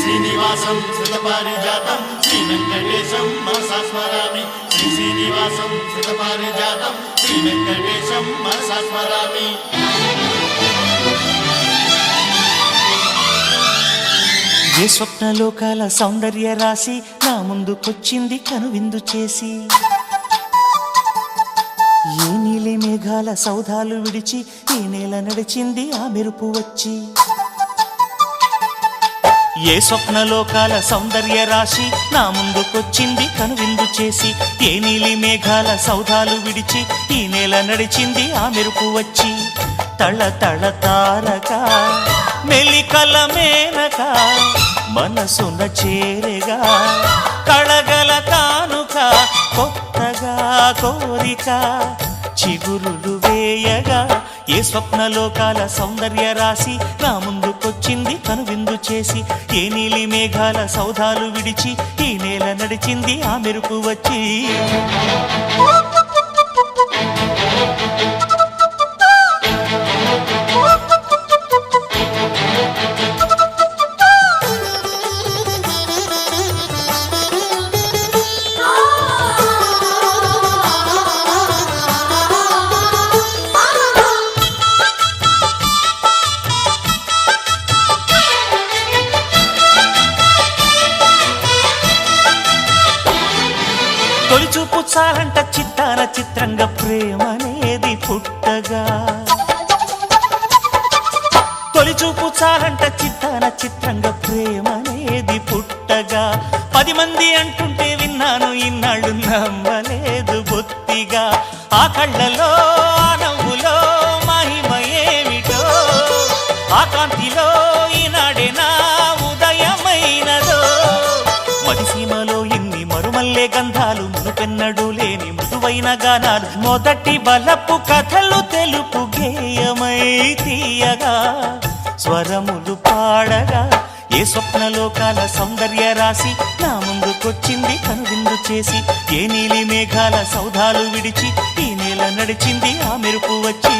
శ్రీనివాసం శృతపారిజాతం శ్రీ వెంకటేశం మనసా స్మరామి శ్రీ శ్రీనివాసం శృతపారిజాతం శ్రీ వెంకటేశం మనసా స్మరామి ఏ స్వప్నలోకాల సౌందర్య రాశి నా ముందుకొచ్చింది కనువిందు చేసి? ఏ నీలి మేఘాల సౌధాలు విడిచి ఈ నేల నడిచింది ఆ మెరుపు వచ్చి? ఏ స్వప్నలోకాల సౌందర్య రాశి నా ముందుకొచ్చింది కనువిందు చేసి ఏ నీలి మేఘాల సౌధాలు విడిచి ఈ నేల నడిచింది ఆ మెరుపు వచ్చి. తళ తళ తారక మెలికల మేనక మనసున చేరగా కళగల తానుక కొత్తగా కోరిక చిగురులు వేయగా ఏ స్వప్నలోకాల సౌందర్య రాశి నా ముందు ముందుకొచ్చింది కనువిందు చేసి. ఏ నీలి మేఘాల సౌధాలు విడిచి ఈ నేల నడిచింది ఆ మెరుపు వచ్చి. తొలి చూపు చాలంట చిత్తాన చిత్రంగా ప్రేమనేది పుట్టగా. తొలి చూపు చాలంట చిత్తాన చిత్రంగా ప్రేమనేది పుట్టగా. పది మంది అంటుంటే విన్నాను ఇన్నాళ్ళు నమ్మలేదు బొత్తిగా. ఆ కళ్ళలో ఆ నవ్వులో మహిమ ఏమిటో? ఆ కాంతిలో ఈనాడే మరుమల్లే గంధాలు మునుపెన్నడు లేని మృదువైన గానాలు. మొదటి బలపు కథలు తెలుపు గేయమై తీయగా స్వరములు పాడగా ఏ స్వప్నలోకాల సౌందర్య రాశి నా ముందుకొచ్చింది కనువిందు చేసి ఏ నీలి మేఘాల సౌధాలు విడిచి ఈ నేల నడిచింది ఆ మెరుపు వచ్చి.